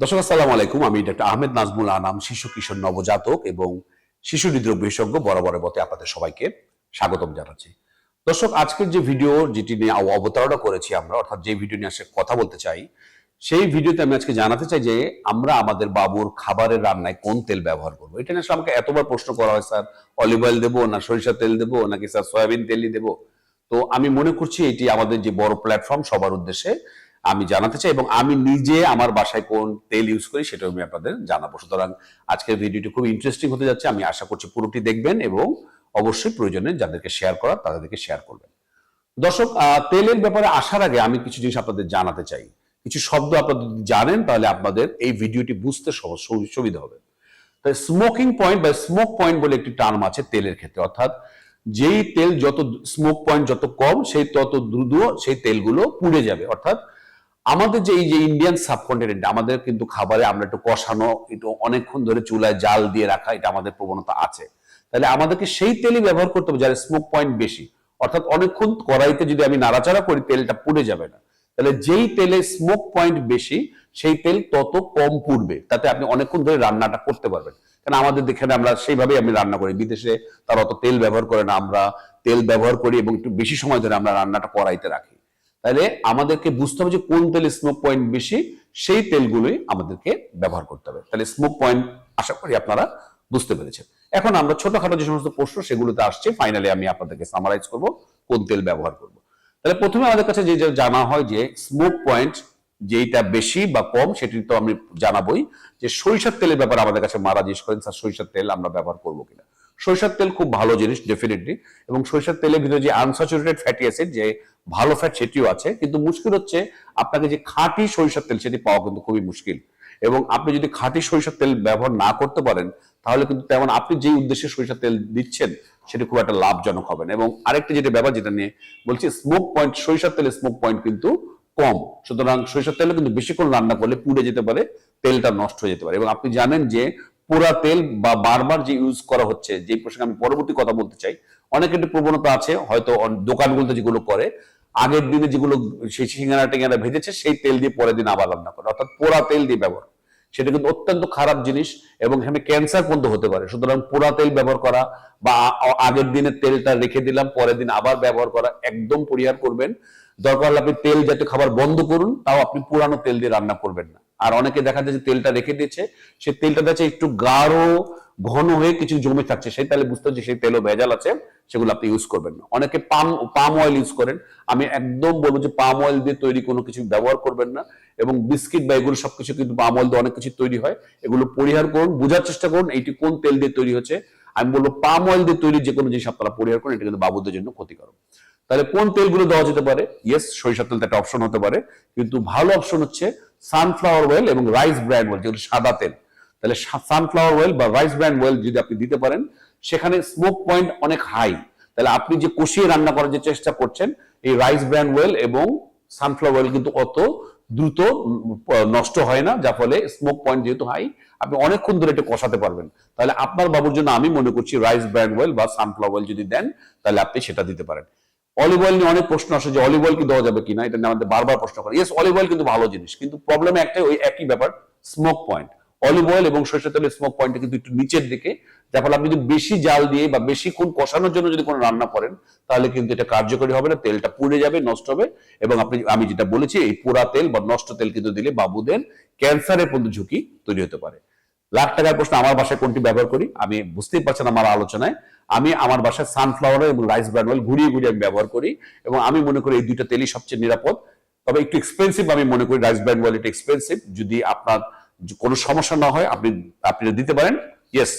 দর্শক, আসসালামু আলাইকুম। আমি ডক্টর আহমেদ নাজমুল আনাম, শিশু, কিশোর, নবজাতক এবং শিশু হৃদরোগ বিশেষজ্ঞ বরাবরের মতে আপনাদের সবাইকে স্বাগতম জানাচ্ছি। দর্শক, আজকের যে ভিডিও, যেটি নিয়ে অবতারণা করেছি আমরা, অর্থাৎ যে ভিডিও নিয়ে আসে কথা বলতে চাই, সেই ভিডিওতে আমি আজকে জানাতে চাই যে আমরা আমাদের বাবুর খাবারের রান্নায় কোন তেল ব্যবহার করব। এটা নিয়ে আমাকে এতবার প্রশ্ন করা হয়, স্যার। অলিভ অয়েল দেবো না সরিষার তেল দেবো, নাকি স্যার সয়াবিন তেলই দেবো? তো আমি মনে করছি এটি আমাদের যে বড় প্ল্যাটফর্ম, সবার উদ্দেশ্যে আমি জানাতে চাই এবং আমি নিজে আমার বাসায় কোন তেল ইউজ করি সেটাও আমি আপনাদের জানাব। সুতরাং আজকের ভিডিওটি খুব ইন্টারেস্টিং হতে যাচ্ছে। আমি আশা করছি পুরোটি দেখবেন এবং অবশ্যই প্রয়োজনে যাদেরকে শেয়ার করার তাদেরকে শেয়ার করবেন। দর্শক তেলের ব্যাপারে আসার আগে আমি কিছু জিনিস আপনাদের জানাতে চাই। কিছু শব্দ আপনারা যদি জানেন তাহলে আপনাদের এই ভিডিওটি বুঝতে সুবিধা হবে। তাই স্মোকিং পয়েন্ট বা স্মোক পয়েন্ট বলে একটি টার্ম আছে তেলের ক্ষেত্রে। অর্থাৎ যেই তেল যত স্মোক পয়েন্ট যত কম, সেই তত দ্রুত সেই তেলগুলো পুড়ে যাবে। অর্থাৎ আমাদের যে এই যে ইন্ডিয়ান সাবকন্টিনেন্ট আমাদের কিন্তু খাবারে আমরা একটু কষানো, একটু অনেকক্ষণ ধরে চুলায় জাল দিয়ে রাখা, এটা আমাদের প্রবণতা আছে। তাহলে আমাদেরকে সেই তেলই ব্যবহার করতে হবে যার স্মোক পয়েন্ট বেশি। অর্থাৎ অনেকক্ষণ কড়াইতে যদি আমি নাড়াচাড়া করি, তেলটা পুড়ে যাবে না। তাহলে যেই তেলে স্মোক পয়েন্ট বেশি, সেই তেল তত কম পুড়বে। তাতে আপনি অনেকক্ষণ ধরে রান্নাটা করতে পারবেন। কারণ আমাদের এখানে আমরা সেইভাবেই আমি রান্না করি। বিদেশে তারা অত তেল ব্যবহার করে না, আমরা তেল ব্যবহার করি এবং একটু বেশি সময় ধরে আমরা রান্নাটা কড়াইতে রাখি। তাহলে আমাদেরকে বুঝতে হবে যে কোন তেলে স্মোক পয়েন্ট বেশি, সেই তেলগুলোই আমাদেরকে ব্যবহার করতে হবে। তাহলে স্মোক পয়েন্ট আশা করি আপনারা বুঝতে পেরেছেন। এখন আমরা ছোটখাটো যে সমস্ত প্রশ্ন, সেগুলোতে আসছে। ফাইনালি আমি আপনাদেরকে সামারাইজ করব কোন তেল ব্যবহার করব। তাহলে প্রথমে আমাদের কাছে যে জানা হয় যে স্মোক পয়েন্ট যেইটা বেশি বা কম, সেটি তো আমি জানাবোই যে সরিষার তেলের ব্যাপারে আমাদের কাছে মারা জিজ্ঞেস করেন, স্যার, সরিষার তেল আমরা ব্যবহার করব কিনা? সরিষার তেল খুব ভালো জিনিস ডেফিনেটলি এবং সরিষার তেলের ভিতরে যে আনস্যাচুরেটেড ফ্যাটি অ্যাসিড যে ভালো ফ্যাট সেটিও আছে। কিন্তু মুশকিল হচ্ছে আপনাকে যে খাঁটি সরিষার তেল সেটি পাওয়া কিন্তু খুবই মুশকিল। এবং আপনি যদি খাঁটি সরিষার তেল ব্যবহার না করতে পারেন, তাহলে কিন্তু তেমন আপনি যেই উদ্দেশ্যে সরিষার তেল দিচ্ছেন, সেটি খুব একটা লাভজনক হবে না। এবং আরেকটা যেটা ব্যাপার যেটা নিয়ে বলছি স্মোক পয়েন্ট সরিষার তেলের স্মোক পয়েন্ট কিন্তু কম। সুতরাং সরিষার তেলে কিন্তু বেশিক্ষণ রান্না করলে পুড়ে যেতে পারে, তেলটা নষ্ট হয়ে যেতে পারে। এবং আপনি জানেন যে পোড়া তেল বা বারবার যে ইউজ করা হচ্ছে, যে প্রসঙ্গে আমি পরবর্তী কথা বলতে চাই অনেক একটি প্রবণতা আছে, হয়তো দোকানগুলোতে যেগুলো করে, আগের দিনে যেগুলো সেই সিঙ্গারা টিঙ্গারা ভেজেছে, সেই তেল দিয়ে পরের দিন আবার রান্না করে। অর্থাৎ পোড়া তেল দিয়ে ব্যবহার। সেটা কিন্তু অত্যন্ত খারাপ জিনিস এবং এখানে ক্যান্সার পর্যন্ত হতে পারে। সুতরাং পোড়া তেল ব্যবহার করা বা আগের দিনের তেলটা রেখে দিলাম, পরের দিন আবার ব্যবহার করা একদম পরিহার করবেন। দরকার হলে আপনি তেল জাতীয় খাবার বন্ধ করুন, তাও আপনি পুরানো তেল দিয়ে রান্না করবেন না। আর অনেকে দেখা যায় যে তেলটা রেখে দিয়েছে, সেই তেলটা দেখছে একটু গাঢ়, ঘন হয়ে কিছু জমে থাকছে। সেই তাহলে বুঝতে হচ্ছে সেই তেলও ভেজাল আছে, সেগুলো আপনি ইউজ করবেন না। অনেকে পাম পাম অয়েল ইউজ করেন। আমি একদম বলব যে পাম অয়েল দিয়ে তৈরি কোনো কিছু ব্যবহার করবেন না এবং বিস্কিট বা এগুলো সবকিছু কিন্তু পাম অয়েল দিয়ে অনেক কিছু তৈরি হয়। এগুলো পরিহার করুন, বোঝার চেষ্টা করুন এইটি কোন তেল দিয়ে তৈরি হচ্ছে। আমি বলব পাম অয়েল দিয়ে তৈরি যে কোনো জিনিস আপনারা পরিহার করুন, এটা কিন্তু বাবুদের জন্য ক্ষতিকারক। তাহলে কোন তেলগুলো দেওয়া যেতে পারে? ইয়েস সরিষার তেল একটা অপশন হতে পারে। কিন্তু ভালো অপশন হচ্ছে সানফ্লাওয়ার অয়েল এবং রাইস ব্র্যান্ড অয়েল যেগুলো সাদা তেল। তাহলে সানফ্লাওয়ার অয়েল বা রাইস ব্র্যান্ড অয়েল যদি আপনি দিতে পারেন, সেখানে স্মোক পয়েন্ট অনেক হাই তাহলে আপনি যে কষিয়ে রান্না করার যে চেষ্টা করছেন, এই রাইস ব্র্যান্ড অয়েল এবং সানফ্লাওয়ার অয়েল কিন্তু অত দ্রুত নষ্ট হয় না, যার ফলে স্মোক পয়েন্ট যেহেতু হাই আপনি অনেকক্ষণ ধরে এটা কষাতে পারবেন। তাহলে আপনার বাবুর জন্য আমি মনে করছি রাইস ব্র্যান্ড অয়েল বা সানফ্লাওয়ার অয়েল যদি দেন, তাহলে আপনি সেটা দিতে পারেন। অলিভ অয়েল নিয়ে অনেক প্রশ্ন আসে যে অলিভ অয়েল কি দেওয়া যাবে কিনা? এটা নিয়ে আমাদের বারবার প্রশ্ন করে। ইয়েস অলিভ অয়েল কিন্তু ভালো জিনিস। কিন্তু প্রবলেম একটাই, ওই একই ব্যাপার স্মোক পয়েন্ট অলিভ অয়েল এবং সরষের তেলের স্মোক পয়েন্টটা কিন্তু একটু নিচের দিকে। যার ফলে আপনি যদি বেশি জাল দিয়ে বা বেশি কোন কষানোর জন্য যদি কোনো রান্না করেন, তাহলে কিন্তু এটা কার্যকরী হবে না, তেলটা পুড়ে যাবে, নষ্ট হবে। এবং আপনি, আমি যেটা বলেছি, এই পোড়া তেল বা নষ্ট তেল কিন্তু দিলে বাবুদের ক্যান্সারের পর্যন্ত ঝুঁকি তৈরি হতে পারে। লাখ টাকার প্রশ্ন আমার বাসায় কোনটি ব্যবহার করি? আমি বুঝতেই পারছেন আমার আলোচনায়। আমি আমার বাসায় সানফ্লাওয়ার এবং রাইস ব্র্যান্ড অয়েল ঘুরিয়ে ঘুরিয়ে আমি ব্যবহার করি এবং আমি মনে করি এই দুইটা তেলই সবচেয়ে নিরাপদ। তবে একটু এক্সপেন্সিভ আমি মনে করি রাইস ব্র্যান্ড অয়েল এটা এক্সপেন্সিভ যদি আপনার কোনো সমস্যা না হয়, আপনি আপনি দিতে পারেন ইয়েস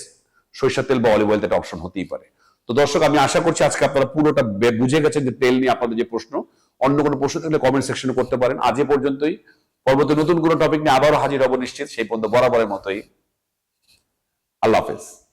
সরিষার তেল বা অলিভ অয়েল একটা অপশন হতেই পারে। তো দর্শক, আমি আশা করছি আজকে আপনারা পুরোটা বুঝে গেছেন যে তেল নিয়ে আপনাদের যে প্রশ্ন, অন্য কোনো প্রশ্ন থাকলে কমেন্ট সেকশনে করতে পারেন। আজ এ পর্যন্তই। পরবর্তী নতুন কোনো টপিক নিয়ে আবারও হাজির হব নিশ্চিত, সেই পর্যন্ত বরাবরের মতোই। আল্লাহ হাফেজ।